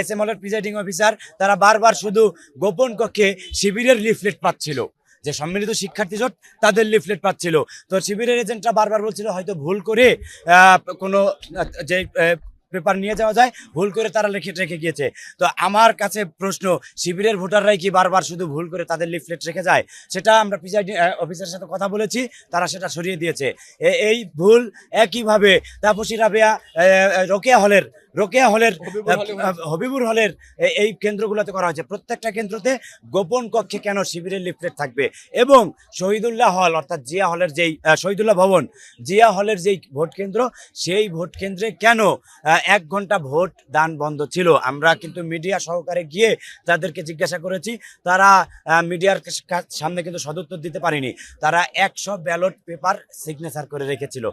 S M এর presiding officer, তারা বারবার শুধু গোপন কক্ষে শিবিরের লিফলেট পাচ্ছিল। যে সম্মিলিত শিক্ষার্থী জোট, তাদের লিফলেট পাচ্ছিল। তো শিবিরের এজেন্টরা বারবার বলছিল, হয়তো ভুল করে কোনো যে পেপার নিয়ে যাওয়া যায়, ভুল করে তারা লিখে, রেখে গিয়েছে। তো আমার কাছে প্রশ্ন, শিবিরের ভোটাররাই কি বারবার শুধু ভুল করে তাদের লিফলেট রেখে যায়? সেটা আমরা প্রিজাইডিং অফিসারের সাথে কথা বলেছি, তারা সেটা সরিয়ে দিয়েছে। এই ভুল একইভাবে তাপসী রাবেয়া রোকেয়া হলের রোকেয়া হলের হবিবুর হলের এই কেন্দ্রগুলোতে করা হয়েছে। প্রত্যেকটা কেন্দ্রতে গোপন কক্ষে কেন শিবিরের লিফলেট থাকবে? এবং শহীদুল্লাহ হল অর্থাৎ জিয়া হলের যেই শহীদুল্লাহ ভবন জিয়া হলের যেই ভোট কেন্দ্র সেই ভোট কেন্দ্রে কেন এক ঘণ্টা ভোট দান বন্ধ ছিল? আমরা কিন্তু মিডিয়া সহকারে গিয়ে তাদেরকে জিজ্ঞাসা করেছি। তারা মিডিয়ার সামনে কিন্তু সদুত্তর দিতে পারেনি। তারা একশো ব্যালট পেপার সিগনেচার করে রেখেছিল।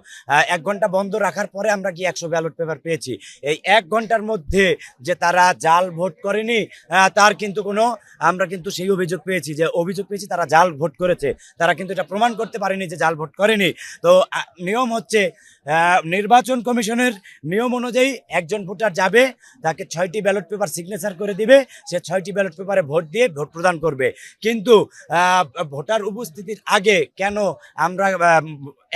এক ঘণ্টা বন্ধ রাখার পরে আমরা গিয়ে একশো ব্যালট পেপার পেয়েছি। এই এক ঘণ্টার মধ্যে যে তারা জাল ভোট করেনি তার কিন্তু কোনো, আমরা কিন্তু সেই অভিযোগ পেয়েছি যে অভিযোগ পেয়েছি তারা জাল ভোট করেছে। তারা কিন্তু এটা প্রমাণ করতে পারেনি যে জাল ভোট করেনি। তো নিয়ম হচ্ছে নির্বাচন কমিশনের নিয়ম অনুযায়ী একজন ভোটার যাবে, তাকে ছয়টি ব্যালট পেপার সিগনেচার করে দিবে, সে ছয়টি ব্যালট পেপারে ভোট দিয়ে ভোট প্রদান করবে। কিন্তু ভোটার উপস্থিতির আগে কেন আমরা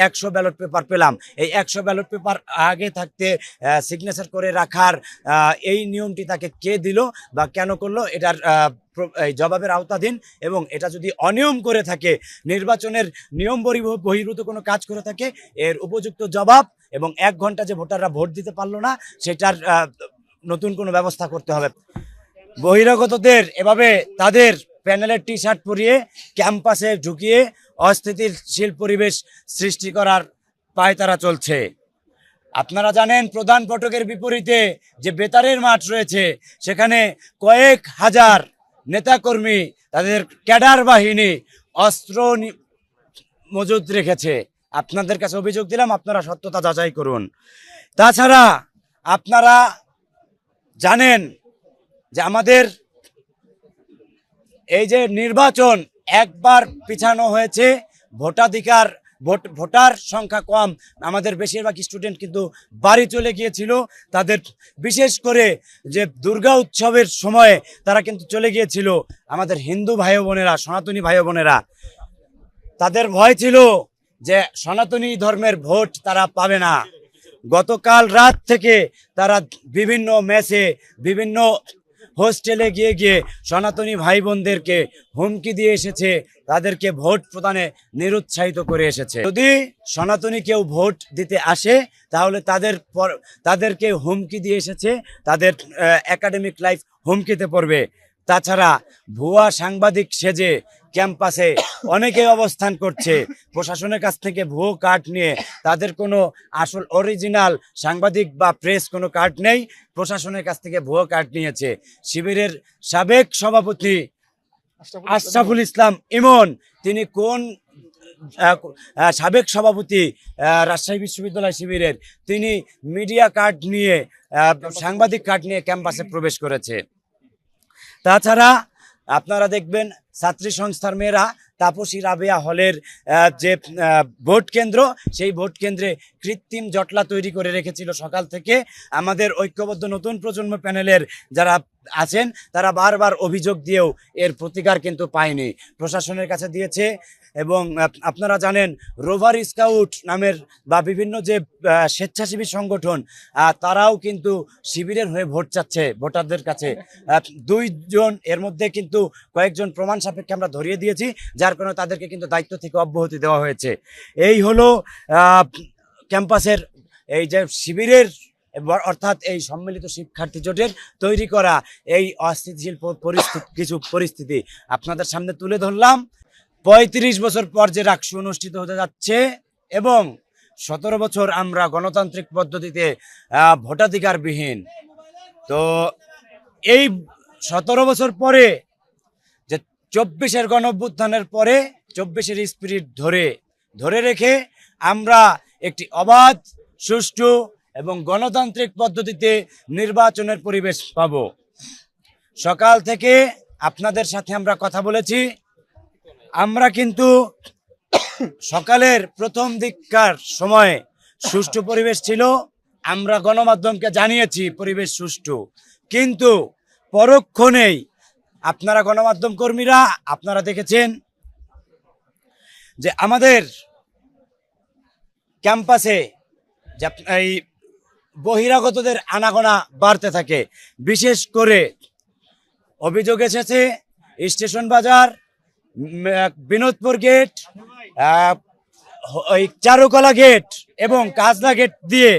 একশো ব্যালট পেপার পেলাম? এই একশো ব্যালট পেপার আগে থাকতে সিগনেচার করে রাখার এই নিয়মটি তাকে কে দিল বা কেন করল, এটার জবাবের আওতাধীন এবং এটা যদি অনিয়ম করে থাকে, নির্বাচনের নিয়ম বহির্ভ- বহির্ভূত কোনো কাজ করে থাকে, এর উপযুক্ত জবাব এবং এক ঘণ্টা যে ভোটাররা ভোট দিতে পারল না, সেটার নতুন কোনো ব্যবস্থা করতে হবে। বহিরাগতদের এভাবে তাদের প্যানেলের টি শার্ট পরিয়ে ক্যাম্পাসে ঢুকিয়ে অস্থিতিশীল পরিবেশ সৃষ্টি করার পায়তারা চলছে। আপনারা জানেন, প্রধান ফটকের বিপরীতে যে বেতারের মাঠ রয়েছে, সেখানে কয়েক হাজার নেতাকর্মী তাদের ক্যাডার বাহিনী অস্ত্র মজুদ রেখেছে। আপনাদের কাছে অভিযোগ দিলাম, আপনারা সত্যতা যাচাই করুন। তাছাড়া আপনারা জানেন যে আমাদের এই যে নির্বাচন একবার পিছানো হয়েছে, ভোটাধিকার ভোট, ভোটার সংখ্যা কম। আমাদের বেশিরভাগ স্টুডেন্ট কিন্তু বাড়ি চলে গিয়েছিল। তাদের বিশেষ করে যে দুর্গা উৎসবের সময়ে তারা কিন্তু চলে গিয়েছিল। আমাদের হিন্দু ভাই বোনেরা, সনাতনী ভাই বোনেরা, তাদের ভয় ছিল যে সনাতনী ধর্মের ভোট তারা পাবে না। গতকাল রাত থেকে তারা বিভিন্ন ম্যাচে বিভিন্ন হোস্টেলে গিয়ে গিয়ে সনাতনী ভাই বোনদেরকে হুমকি দিয়ে এসেছে, তাদেরকে ভোট প্রদানে নিরুৎসাহিত করে এসেছে। যদি সনাতনী কেউ ভোট দিতে আসে, তাহলে তাদের তাদেরকে হুমকি দিয়ে এসেছে, তাদের একাডেমিক লাইফ হুমকিতে পড়বে। তাছাড়া ভুয়া সাংবাদিক সেজে ক্যাম্পাসে অনেকে অবস্থান করছে। প্রশাসনের কাছ থেকে ভুয়ো কার্ড নিয়ে তাদের কোনো আসল অরিজিনাল সাংবাদিক বা প্রেস কোনো কার্ড নেই। প্রশাসনের কাছ থেকে ভুয়ো কার্ড নিয়েছে। শিবিরের সাবেক সভাপতি আশরাফুল ইসলাম ইমন, তিনি কোন সাবেক সভাপতি রাজশাহী বিশ্ববিদ্যালয় শিবিরের, তিনি মিডিয়া কার্ড নিয়ে সাংবাদিক কার্ড নিয়ে ক্যাম্পাসে প্রবেশ করেছে। তাছাড়া আপনারা দেখবেন ছাত্রী সংস্থার মেয়েরা তাপসী রাবেয়া হলের যে ভোট কেন্দ্র, সেই ভোট কেন্দ্রে কৃত্রিম জটলা তৈরি করে রেখেছিল সকাল থেকে। আমাদের ঐক্যবদ্ধ নতুন প্রজন্ম প্যানেলের যারা আছেন, তারা বারবার অভিযোগ দিয়েও এর প্রতিকার কিন্তু পায়নি। প্রশাসনের কাছে দিয়েছে এবং আপনারা জানেন রোভার স্কাউট নামের বা বিভিন্ন যে স্বেচ্ছাসেবী সংগঠন তারাও কিন্তু শিবিরের হয়ে ভোট চাচ্ছে ভোটারদের কাছে। দুইজন এর মধ্যে কিন্তু কয়েকজন প্রমাণ সাপেক্ষে আমরা ধরিয়ে দিয়েছি, যার কারণে তাদেরকে কিন্তু দায়িত্ব থেকে অব্যাহতি দেওয়া হয়েছে। এই হলো ক্যাম্পাসের এই যে শিবিরের, অর্থাৎ এই সম্মিলিত শিক্ষার্থী জোটের তৈরি করা এই অস্থিতিশীল পরিস্থিতি, কিছু পরিস্থিতি। আপনাদের সামনে তুলে ধরলাম। পঁয়ত্রিশ বছর পর যে রাকসু অনুষ্ঠিত হতে যাচ্ছে এবং সতেরো বছর আমরা গণতান্ত্রিক পদ্ধতিতে ভোটাধিকারবিহীন। তো এই সতেরো বছর পরে, যে চব্বিশের গণ পরে, চব্বিশের স্পিরিট ধরে ধরে রেখে আমরা একটি অবাধ, সুষ্ঠু এবং গণতান্ত্রিক পদ্ধতিতে নির্বাচনের পরিবেশ পাব। সকাল থেকে আপনাদের সাথে আমরা কথা বলেছি। আমরা কিন্তু সকালের প্রথম দিককার সময়ে সুষ্ঠু পরিবেশ ছিল। আমরা গণমাধ্যমকে জানিয়েছি পরিবেশ সুষ্ঠু। কিন্তু পরক্ষণেই আপনারা গণমাধ্যম কর্মীরা, আপনারা দেখেছেন যে আমাদের ক্যাম্পাসে এই বহিরাগতদের আনাগোনা বাড়তে থাকে। বিশেষ করে অভিযোগ এসেছে, স্টেশন বাজার বিনোদপুর গেট ওই চারুকলা গেট এবং কাজলা গেট দিয়ে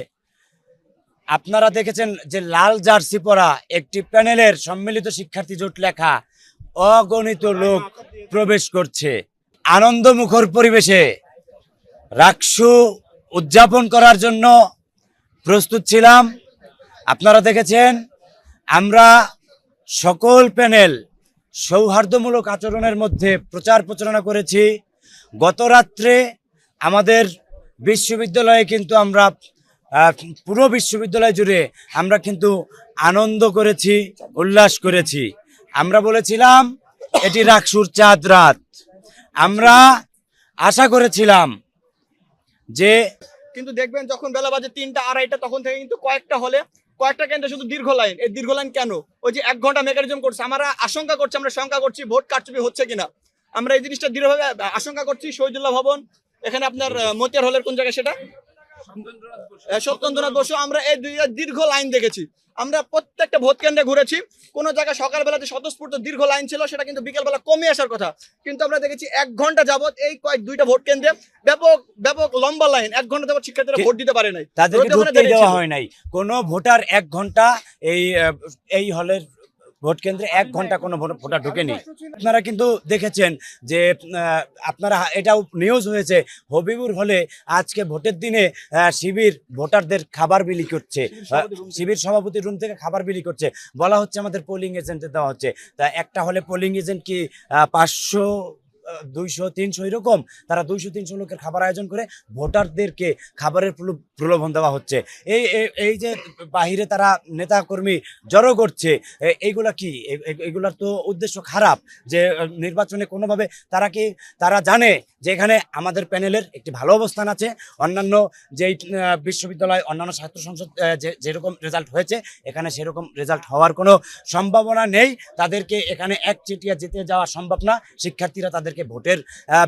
আপনারা দেখেছেন যে লাল জার্সি পরা একটি প্যানেলের সম্মিলিত শিক্ষার্থী জোট লেখা অগণিত লোক প্রবেশ করছে। আনন্দমুখর পরিবেশে রাকসু উদযাপন করার জন্য প্রস্তুত ছিলাম। আপনারা দেখেছেন, আমরা সকল প্যানেল সৌহার্দ্যমূলক আচরণের মধ্যে প্রচার প্রচারণা করেছি। গত রাত্রে আমাদের বিশ্ববিদ্যালয়ে কিন্তু আমরা পুরো বিশ্ববিদ্যালয় জুড়ে আমরা কিন্তু আনন্দ করেছি, উল্লাস করেছি। আমরা বলেছিলাম, এটি রাকসুর চাঁদ রাত। আমরা আশা করেছিলাম যে কিন্তু দেখবেন যখন বেলা বাজে তিনটা আড়াইটা, তখন থেকে কিন্তু কয়েকটা হলে কয়েকটা কেন্দ্রে শুধু দীর্ঘ লাইন। এই দীর্ঘ লাইন কেন? ওই যে এক ঘণ্টা মেকানিজম করছে, আমরা আশঙ্কা করছি, আমরা শঙ্কা করছি ভোট কারচুপি হচ্ছে কিনা। আমরা এই জিনিসটা দৃঢ়ভাবে আশঙ্কা করছি, শহীদুল্লাহ ভবন, এখানে আপনার মতিয়ার হলের কোন জায়গায় সেটা? সত্যেন্দ্রনাথ বসু, আমরা এই দুই দীর্ঘ লাইন দেখেছি। আমরা প্রত্যেকটা ভোট কেন্দ্রে ঘুরেছি। কোন জায়গায় সকালবেলা যে স্বতঃস্ফূর্ত দীর্ঘ লাইন ছিল, সেটা কিন্তু বিকেলবেলা কমে আসার কথা। কিন্তু আমরা দেখেছি এক ঘণ্টা যাবত এই কয়েক, দুইটা ভোট কেন্দ্রে ব্যাপক ব্যাপক লম্বা লাইন এক ঘণ্টা যাবত শিক্ষার্থীরা ভোট দিতে পারে নাই। তাদেরকে দাঁড়িয়ে দেওয়া হয় নাই। কোনো ভোটার এক ঘণ্টা এই এই হলের ভোট কেন্দ্রে এক ঘণ্টা কোনো ভোটার ঢুকেনি। আপনারা কিন্তু দেখেছেন যে আহ, আপনারা এটাও নিউজ হয়েছে হবিবুর হলে আজকে ভোটের দিনে শিবির ভোটারদের খাবার বিলি করছে। আহ, শিবির সভাপতি রুম থেকে খাবার বিলি করছে। বলা হচ্ছে আমাদের পোলিং এজেন্টে দেওয়া হচ্ছে। তা একটা হলে পোলিং এজেন্ট কি পাঁচশো দুইশো, তিনশো এরকম, তারা দুইশো, তিনশো লোকের খাবার আয়োজন করে ভোটারদেরকে খাবারের প্রলোভন দেওয়া হচ্ছে। এই, এই- যে বাহিরে তারা নেতা কর্মী জড়ো করছে এইগুলা কি? এগুলার তো উদ্দেশ্য খারাপ যে নির্বাচনে কোনোভাবে তারা কি, তারা জানে যে এখানে আমাদের প্যানেলের একটি ভালো অবস্থান আছে, অন্যান্য যেই বিশ্ববিদ্যালয়, অন্যান্য ছাত্র সংসদ যে, যেরকম রেজাল্ট হয়েছে, এখানে সেরকম রেজাল্ট হওয়ার কোনো সম্ভাবনা নেই। তাদেরকে এখানে এক চিটিয়া জিতে যাওয়া সম্ভব না, শিক্ষার্থীরা তাদেরকে ভোটের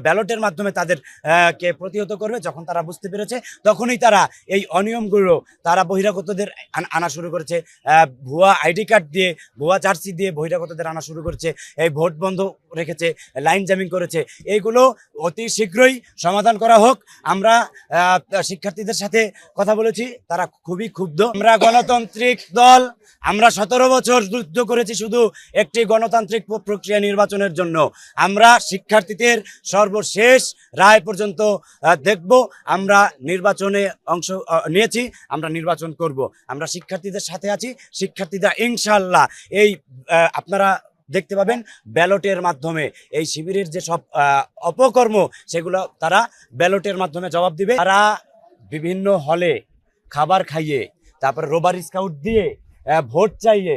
ব্যালটের মাধ্যমে তাদের কে প্রতিহত করবে যখন তারা বুঝতে পেরেছে, তখনই তারা এই অনিয়মগুলো তারা বহিরাগতদের আনা শুরু করেছে। ভুয়া আইডি কার্ড দিয়ে, ভুয়া জার্সি দিয়ে বহিরাগতদের আনা শুরু করেছে, এই ভোট বন্ধ রেখেছে, লাইন জামিং করেছে। এইগুলো অতি শীঘ্রই সমাধান করা হোক। আমরা শিক্ষার্থীদের সাথে কথা বলেছি, তারা খুবই ক্ষুব্ধ। আমরা গণতান্ত্রিক দল, আমরা সতেরো বছর যুদ্ধ করেছি শুধু একটি গণতান্ত্রিক প্রক্রিয়া নির্বাচনের জন্য। আমরা শিক্ষার্থীদের সর্বশেষ রায় পর্যন্ত দেখব। আমরা নির্বাচনে অংশ নিয়েছি, আমরা নির্বাচন করব। আমরা শিক্ষার্থীদের সাথে আছি। শিক্ষার্থীরা ইনশাল্লাহ এই আপনারা দেখতে পাবেন ব্যালটের মাধ্যমে এই শিবিরের যে সব অপকর্ম, সেগুলো তারা ব্যালটের মাধ্যমে জবাব দিবে। তারা বিভিন্ন হলে খাবার খাইয়ে, তারপর রোবার স্কাউট দিয়ে ভোট চাইয়ে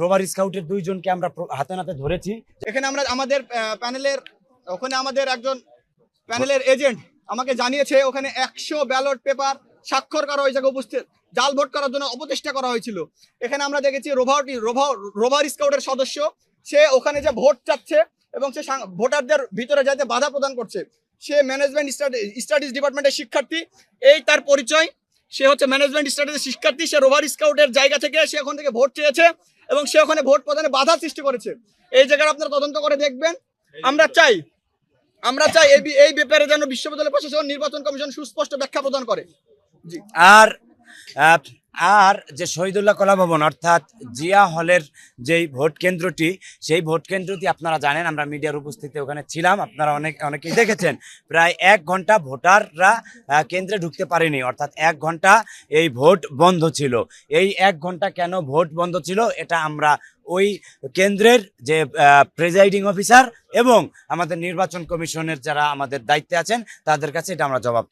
রোবার স্কাউটের দুইজনকে আমরা হাতে নাতে ধরেছি। এখানে আমরা আমাদের প্যানেলের, ওখানে আমাদের একজন প্যানেলের এজেন্ট আমাকে জানিয়েছে, ওখানে একশো ব্যালট পেপার স্বাক্ষর করা জায়গায় উপস্থিত জাল ভোট করার জন্য অপচেষ্টা করা হয়েছিল। এখানে আমরা দেখেছি রোভারটি রোভার স্কাউটের সদস্য, সে ওখানে যে ভোট চাচ্ছে এবং সে ভোটারদের ভিতরে যাতে বাধা প্রদান করছে। সে ম্যানেজমেন্ট স্টাডিজ ডিপার্টমেন্টের শিক্ষার্থী, এই তার পরিচয় সে হচ্ছে ম্যানেজমেন্ট স্টাডিজের শিক্ষার্থী, সে রোভার স্কাউটের জায়গা থেকে সে ওখান থেকে ভোট চেয়েছে এবং সে ওখানে ভোট প্রদানে বাধা সৃষ্টি করেছে। এই জায়গায় আপনারা তদন্ত করে দেখবেন। আমরা চাই আমরা চাই এই ব্যাপারে যেন বিশ্ববিদ্যালয় প্রশাসন, নির্বাচন কমিশন সুস্পষ্ট ব্যাখ্যা প্রদান করে। জি। আর আর যে শহীদুল্লাহ কলা ভবন, অর্থাৎ জিয়া হলের যেই ভোট কেন্দ্রটি, সেই ভোট কেন্দ্রটি আপনারা জানেন, আমরা মিডিয়ার উপস্থিতি ওখানে ছিলাম, আপনারা অনেক, অনেকেই দেখেছেন। প্রায় এক ঘণ্টা ভোটাররা কেন্দ্রে ঢুকতে পারেনি, অর্থাৎ এক ঘণ্টা এই ভোট বন্ধ ছিল। এই এক ঘণ্টা কেন ভোট বন্ধ ছিল, এটা আমরা ওই কেন্দ্রের যে প্রেজাইডিং অফিসার এবং আমাদের নির্বাচন কমিশনের যারা আমাদের দায়িত্বে আছেন, তাদের কাছে এটা আমরা জবাব